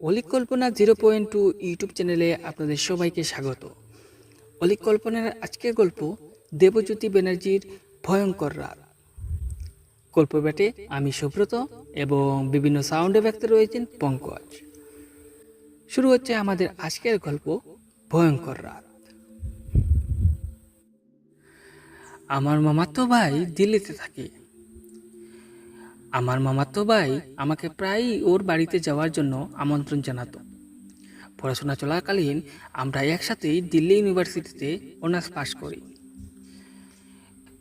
Olik Kalpana zero point two YouTube চ্যানেলে আপনাদের সবাইকে স্বাগত। অলিক কল্পনার আজকের গল্প দেবজ্যোতি ব্যানার্জির ভয়ঙ্কর রাত গল্প ব্যাটে আমি সুব্রত এবং বিভিন্ন সাউন্ড এফেক্টে রয়েছেন পঙ্কজ। শুরু হচ্ছে আমাদের আজকের গল্প ভয়ঙ্কর রাত আমার মামাতো ভাই দিল্লিতে থাকে। আমার মামাতো ভাই আমাকে প্রায়ই ওর বাড়িতে যাওয়ার জন্য আমন্ত্রণ জানাতো। পড়াশোনা চলাকালীন আমরা একসাথেই দিল্লি ইউনিভার্সিটিতে অনার্স পাশ করি।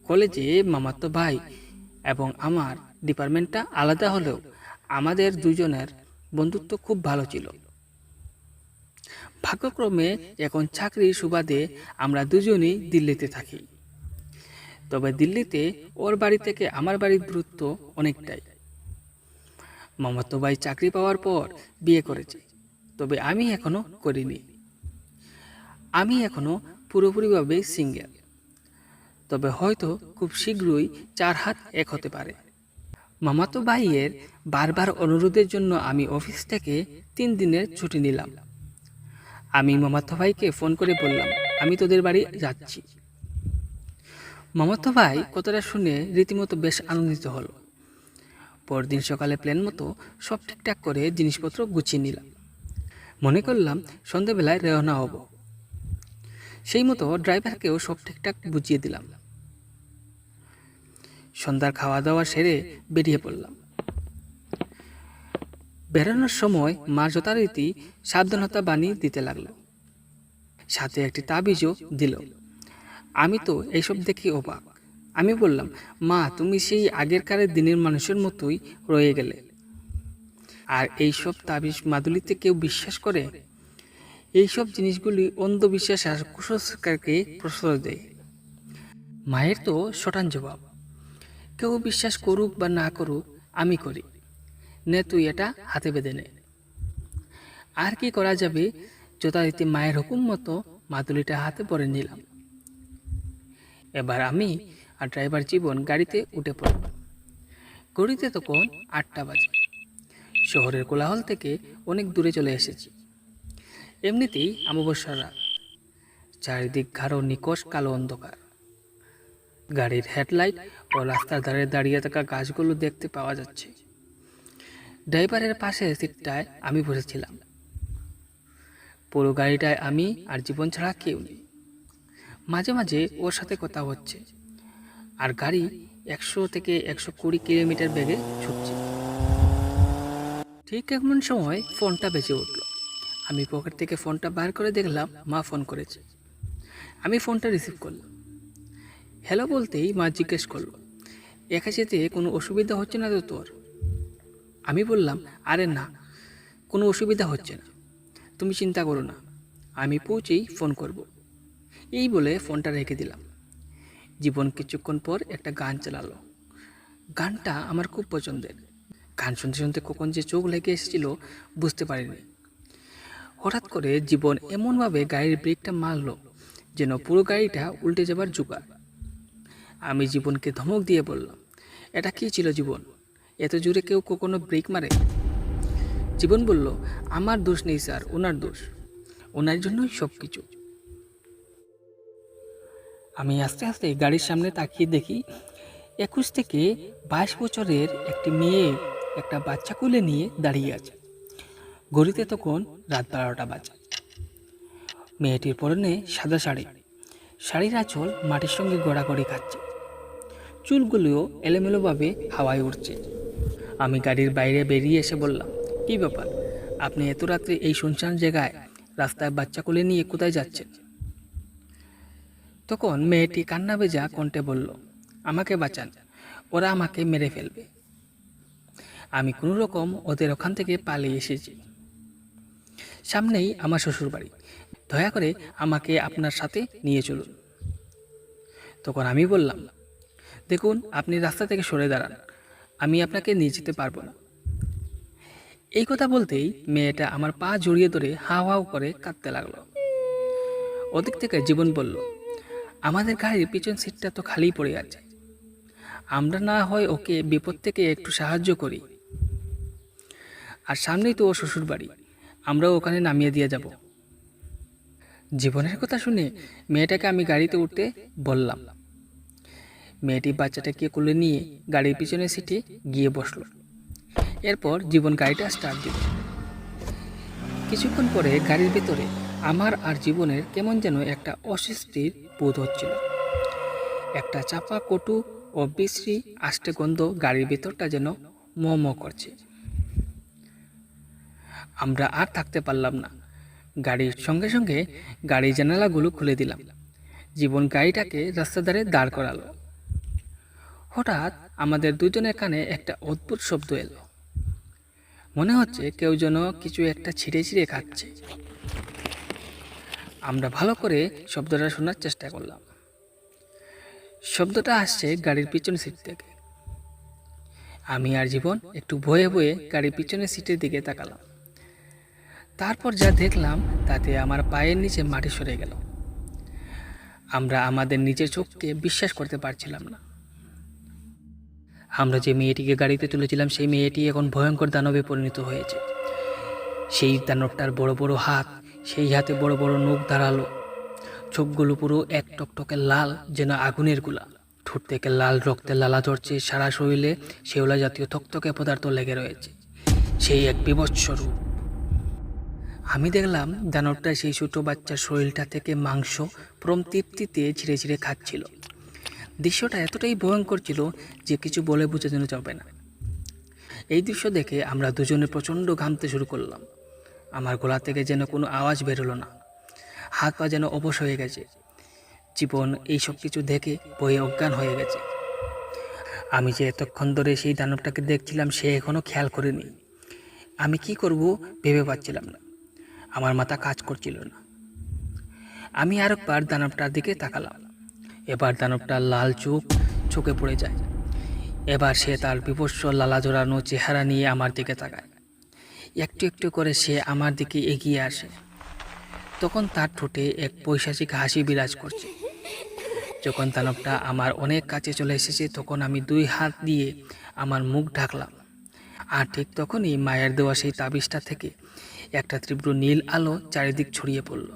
কলেজে মামাতো ভাই এবং আমার ডিপার্টমেন্টটা আলাদা হলেও আমাদের দুজনের বন্ধুত্ব খুব ভালো ছিল। ভাগ্যক্রমে এখন চাকরির সুবাদে আমরা দুজনেই দিল্লিতে থাকি। তবে দিল্লিতে ওর বাড়ি থেকে আমার বাড়ির দূরত্ব অনেকটাই। মামাতো ভাই চাকরি পাওয়ার পর বিয়ে করেছে, তবে আমি এখনও করিনি। আমি এখনও পুরোপুরিভাবে সিঙ্গেল, তবে হয়তো খুব শীঘ্রই চার হাত এক হতে পারে। মামাতো ভাইয়ের বারবার অনুরোধের জন্য আমি অফিস থেকে তিন দিনের ছুটি নিলাম। আমি মামাতো ভাইকে ফোন করে বললাম, আমি তোদের বাড়ি যাচ্ছি। মামাতো ভাই কথাটা শুনে রীতিমতো বেশ আনন্দিত হলো। পরদিন সকালে প্ল্যান মতো সব ঠিকঠাক করে জিনিসপত্র গুছিয়ে নিলাম। মনে করলাম সন্ধেবেলায় রওনা হব। সেই মতো ড্রাইভারকেও সব ঠিকঠাক বুঝিয়ে দিলাম। সন্ধ্যার খাওয়া দাওয়া সেরে বেরিয়ে পড়লাম। বেরোনোর সময় মা যথারীতি সাবধানতা বাণী দিতে লাগল। সাথে একটি তাবিজও দিল। আমি তো এইসব দেখি অবাক। আমি বললাম, মা, তুমি সেই আগেরকারের দিনের মানুষের মতোই রয়ে গেলে। আর এইসব তাবিজ মাদুলিতে কেউ বিশ্বাস করে? এইসব জিনিসগুলি অন্ধবিশ্বাস আর কুসংস্কারকে প্রশ্রয় দেয়। মায়ের তো শটান জবাব, কেউ বিশ্বাস করুক বা না করুক, আমি করি। নে তুই এটা হাতে বেঁধে নে। আর কি করা যাবে? যথারীতি মায়ের হুকুম মতো মাদুলিটা হাতে পরে নিলাম। এবার আমি আর ড্রাইভার জীবন গাড়িতে উঠে পড়ল ঘড়িতে তখন আটটা বাজে। শহরের কোলাহল থেকে অনেক দূরে চলে এসেছি। এমনিতেই অমাবস্যার রাত। চারিদিক গাঢ় নিকশ কালো অন্ধকার। গাড়ির হেডলাইট ও রাস্তার ধারে দাঁড়িয়ে থাকা গাছগুলো দেখতে পাওয়া যাচ্ছে। ড্রাইভারের পাশে সিটটায় আমি বসেছিলাম। পুরো গাড়িটায় আমি আর জীবন ছাড়া কেউ নেই। মাঝে মাঝে ওর সাথে কথা হচ্ছে। আর গাড়ি একশো থেকে একশো কুড়ি কিলোমিটার বেগে ছুটছে। ঠিক এমন সময় ফোনটা বেজে উঠল। আমি পকেট থেকে ফোনটা বার করে দেখলাম মা ফোন করেছে। আমি ফোনটা রিসিভ করলাম। হ্যালো বলতেই মা জিজ্ঞেস করল, একা যেতে কোনো অসুবিধা হচ্ছে না তো তোর? আমি বললাম, আরে না, কোনো অসুবিধা হচ্ছে না। তুমি চিন্তা করো না। আমি পৌঁছেই ফোন করব। এই বলে ফোনটা রেখে দিলাম। জীবন কিছুক্ষণ পর একটা গান চালালো। গানটা আমার খুব পছন্দের। গান শুনতে শুনতে কখন যে চোখ লেগে এসেছিল বুঝতে পারিনি। হঠাৎ করে জীবন এমনভাবে গাড়ির ব্রেকটা মারলো যেন পুরো গাড়িটা উল্টে যাবার জোগাড়। আমি জীবনকে ধমক দিয়ে বললাম, এটা কী ছিল জীবন? এত জোরে কেউ কখনো ব্রেক মারে? জীবন বলল, আমার দোষ নেই স্যার, ওনার দোষ। ওনার জন্যই সব কিছু আমি আস্তে আস্তে গাড়ির সামনে তাকিয়ে দেখি একুশ থেকে বাইশ বছরের একটি মেয়ে একটা বাচ্চা কুলে নিয়ে দাঁড়িয়ে আছে। ঘড়িতে তখন রাত বারোটা বাজে। মেয়েটির পরনে সাদা শাড়ি। শাড়ির আঁচল মাটির সঙ্গে গড়াগড়ি খাচ্ছে। চুলগুলিও এলোমেলোভাবে হাওয়ায় উঠছে আমি গাড়ির বাইরে বেরিয়ে এসে বললাম, কী ব্যাপার? আপনি এত রাত্রে এই শুনশান জায়গায় রাস্তায় বাচ্চা কোলে নিয়ে কোথায় যাচ্ছেন? তখন মেয়েটি কান্না ভেজা কণ্ঠে বলল, আমাকে বাঁচান, ওরা আমাকে মেরে ফেলবে। আমি কোনো রকম ওদের ওখান থেকে পালিয়ে এসেছি। সামনেই আমার শ্বশুর বাড়ি দয়া করে আমাকে আপনার সাথে নিয়ে চলুন। তখন আমি বললাম, দেখুন, আপনি রাস্তা থেকে সরে দাঁড়ান, আমি আপনাকে নিয়ে যেতে পারব না। এই কথা বলতেই মেয়েটা আমার পা জড়িয়ে ধরে হাও হাও করে কাঁদতে লাগল। ওদিক থেকে জীবন বলল আমাদের গাড়ির পিছন সিটটা তো খালি পড়ে আছে। আমরা না হয় ওকে বিপদ থেকে একটু সাহায্য করি। আর সামনেই তো ও শ্বশুর বাড়ি আমরাও ওখানে নামিয়ে দিয়ে যাব। জীবনের কথা শুনে মেয়েটাকে আমি গাড়িতে উঠতে বললাম। মেয়েটি বাচ্চাটাকে কোলে নিয়ে গাড়ির পিছনের সিটে গিয়ে বসল। এরপর জীবন গাড়িটা স্টার্ট দিল। কিছুক্ষণ পরে গাড়ির ভিতরে আমার আর জীবনের কেমন যেন একটা অস্বস্তির বোধ হচ্ছিল। একটা চাপা কটু ও বিশ্রী আষ্টে গন্ধ গাড়ির ভেতরটা যেন ম ম করছে। আমরা আর থাকতে পারলাম না। গাড়ির সঙ্গে সঙ্গে গাড়ির জানালাগুলো খুলে দিলাম। জীবন গাড়িটাকে রাস্তা ধারে দাঁড় করালো। হঠাৎ আমাদের দুজনের কানে একটা অদ্ভুত শব্দ এলো। মনে হচ্ছে কেউ যেন কিছু একটা ছিঁড়ে ছিঁড়ে খাচ্ছে। আমরা ভালো করে শব্দটা শোনার চেষ্টা করলাম। শব্দটা আসছে গাড়ির পিছন সিট থেকে। আমি আর জীবন একটু ভয়ে ভয়ে গাড়ির পিছনের সিটের দিকে তাকালাম। তারপর যা দেখলাম, তাতে আমার পায়ের নিচে মাটি সরে গেল। আমরা আমাদের নিজের চোখকে বিশ্বাস করতে পারছিলাম না। আমরা যে মেয়েটিকে গাড়িতে তুলেছিলাম, সেই মেয়েটি এখন ভয়ঙ্কর দানবে পরিণত হয়েছে। সেই দানবটার বড় বড় হাত সেই হাতে বড় বড় নখ দাঁড়াল। চোখগুলো পুরো এক টকটকে লাল যেন আগুনেরগুলা। ঠোঁট থেকে লাল রক্তের লালা ঝরছে সারা শরীরে শেওলা জাতীয় থকথকে পদার্থ লেগে রয়েছে। সেই এক বিভৎস রূপ। আমি দেখলাম দানবটা সেই ছোট বাচ্চার শরীরটা থেকে মাংস প্রম তৃপ্তিতে ছিঁড়ে ছিঁড়ে খাচ্ছিল। দৃশ্যটা এতটাই ভয়ঙ্কর ছিল যে কিছু বলে বোঝানো যাবে না। এই দৃশ্য দেখে আমরা দুজনে প্রচণ্ড ঘামতে শুরু করলাম। আমার গলা থেকে যেন কোনো আওয়াজ বেরোলো না। হাত পা যেন অবশ হয়ে গেছে। জীবন এই সব কিছু দেখে বয়ে অজ্ঞান হয়ে গেছে। আমি যে এতক্ষণ ধরে সেই দানবটাকে দেখছিলাম, সে এখনও খেয়াল করেনি। আমি কি করব ভেবে পাচ্ছিলাম না। আমার মাথা কাজ করছিল না। আমি আরেকবার দানবটার দিকে তাকালাম। এবার দানবটার লাল চোখ চোখে পড়ে যায়। এবার সে তার বিভৎস লালা জোড়ানো চেহারা নিয়ে আমার দিকে তাকায়। একটু একটু করে সে আমার দিকে এগিয়ে আসে। তখন তার ঠোঁটে এক পৈশাচিক হাসি বিরাজ করছে। যখন দানবটা আমার অনেক কাছে চলে এসেছে, তখন আমি দুই হাত দিয়ে আমার মুখ ঢাকলাম। আর ঠিক তখনই মায়ের দেওয়া সেই তাবিজটা থেকে একটা তীব্র নীল আলো চারিদিক ছড়িয়ে পড়ল।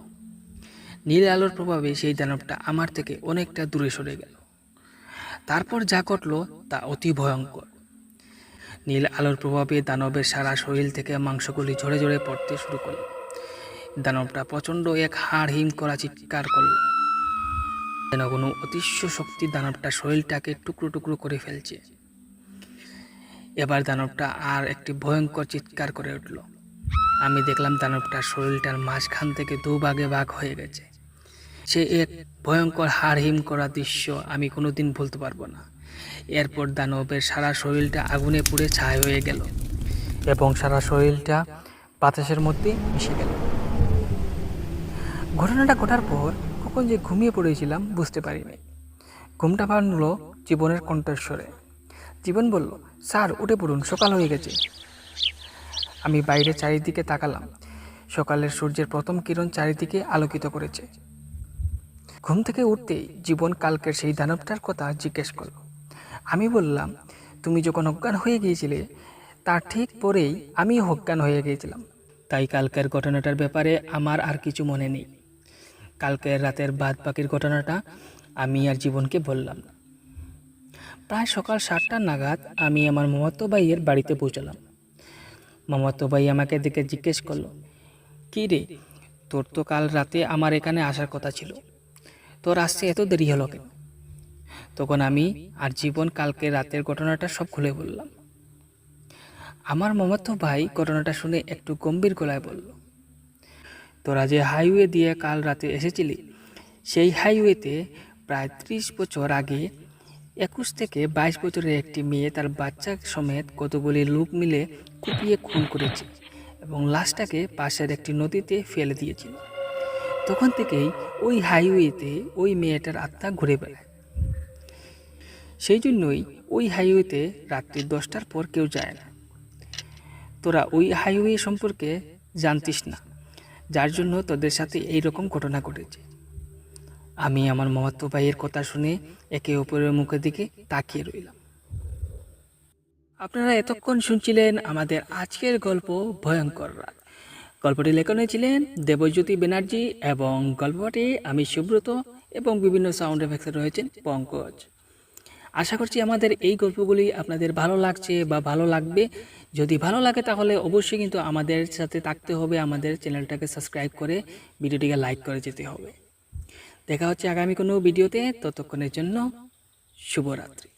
নীল আলোর প্রভাবে সেই দানবটা আমার থেকে অনেকটা দূরে সরে গেল। তারপর যা ঘটল তা অতি ভয়ঙ্কর। নীল আলোর প্রভাবে দানবের সারা শরীর থেকে মাংসগুলি ঝরে ঝরে পড়তে শুরু করল। দানবটা প্রচণ্ড এক হাড় হিম করা চিৎকার করল। যেন কোনো অতিষ্য শক্তি দানবটা শরীরটাকে টুকরো টুকরো করে ফেলছে। এবার দানবটা আর একটি ভয়ঙ্কর চিৎকার করে উঠল। আমি দেখলাম দানবটার শরীরটার মাঝখান থেকে দু ভাগে ভাগ হয়ে গেছে। সে এক ভয়ঙ্কর হাড় হিম করা দৃশ্য আমি কোনোদিন ভুলতে পারব না। এরপর দানবের সারা শরীরটা আগুনে পুড়ে ছাই হয়ে গেল। এবং সারা শরীরটা বাতাসের মধ্যে মিশে গেল। ঘটনাটা ঘটার পর কখন যে ঘুমিয়ে পড়েছিলাম বুঝতে পারিনি। ঘুমটা ভাঙল জীবনের কণ্ঠস্বরে। জীবন বলল, স্যার, উঠে পড়ুন, সকাল হয়ে গেছে। আমি বাইরে চারিদিকে তাকালাম। সকালের সূর্যের প্রথম কিরণ চারিদিকে আলোকিত করেছে। ঘুম থেকে উঠতেই জীবন কালকের সেই দানবটার কথা জিজ্ঞেস করল। আমি বললাম, তুমি যখন অজ্ঞান হয়ে গিয়েছিলে, তার ঠিক পরেই আমি অজ্ঞান হয়ে গিয়েছিলাম। তাই কালকের ঘটনাটার ব্যাপারে আমার আর কিছু মনে নেই। কালকের রাতের বাদ বাকির ঘটনাটা আমি আর জীবনকে বললাম না। প্রায় সকাল সাতটা নাগাদ আমি আমার মামাতো ভাইয়ের বাড়িতে পৌঁছালাম। মামাতো ভাই আমাকে দেখে জিজ্ঞেস করল, কী রে, তোর তো কাল রাতে আমার এখানে আসার কথা ছিল। তোর আসতে এত দেরি হলো কেন? তখন আমি আর জীবন কালকে রাতের ঘটনাটা সব খুলে বললাম। আমার মামাতো ভাই ঘটনাটা শুনে একটু গম্ভীর গলায় বলল, তোরা যে হাইওয়ে দিয়ে কাল রাতে এসেছিলি, সেই হাইওয়েতে প্রায় ত্রিশ বছর আগে একুশ থেকে বাইশ বছরের একটি মেয়ে তার বাচ্চা সমেত কতগুলি লোক মিলে কুপিয়ে খুন করেছে এবং লাশটাকে পাশের একটি নদীতে ফেলে দিয়েছিল। তখন থেকেই ওই হাইওয়েতে ওই মেয়েটার আত্মা ঘুরে বেড়ায়। সেই জন্যই ওই হাইওয়েতে রাত্রি দশটার পর কেউ যায় না। তোরা ওই হাইওয়ে সম্পর্কে জানতিস না। যার জন্য তোদের সাথে এই রকম ঘটনা ঘটেছে। আমি আমার মামাতো ভাইয়ের কথা শুনে একে অপরের মুখের দিকে তাকিয়ে রইলাম। আপনারা এতক্ষণ শুনছিলেন আমাদের আজকের গল্প ভয়ঙ্কর রাত। গল্পটি লেখনে ছিলেন দেবজ্যোতি ব্যানার্জি এবং গল্পটি আমি সুব্রত এবং বিভিন্ন সাউন্ড এফেক্টে রয়েছেন পঙ্কজ। আশা করছি আমাদের এই গল্পগুলি আপনাদের ভালো লাগছে বা ভালো লাগবে। যদি ভালো লাগে তাহলে অবশ্যই কিন্তু আমাদের সাথে থাকতে হবে, আমাদের চ্যানেলটাকে সাবস্ক্রাইব করে, ভিডিওটিকে লাইক করে যেতে হবে। দেখা হচ্ছে আগামী কোনো ভিডিওতে, ততক্ষণের জন্য শুভরাত্রি।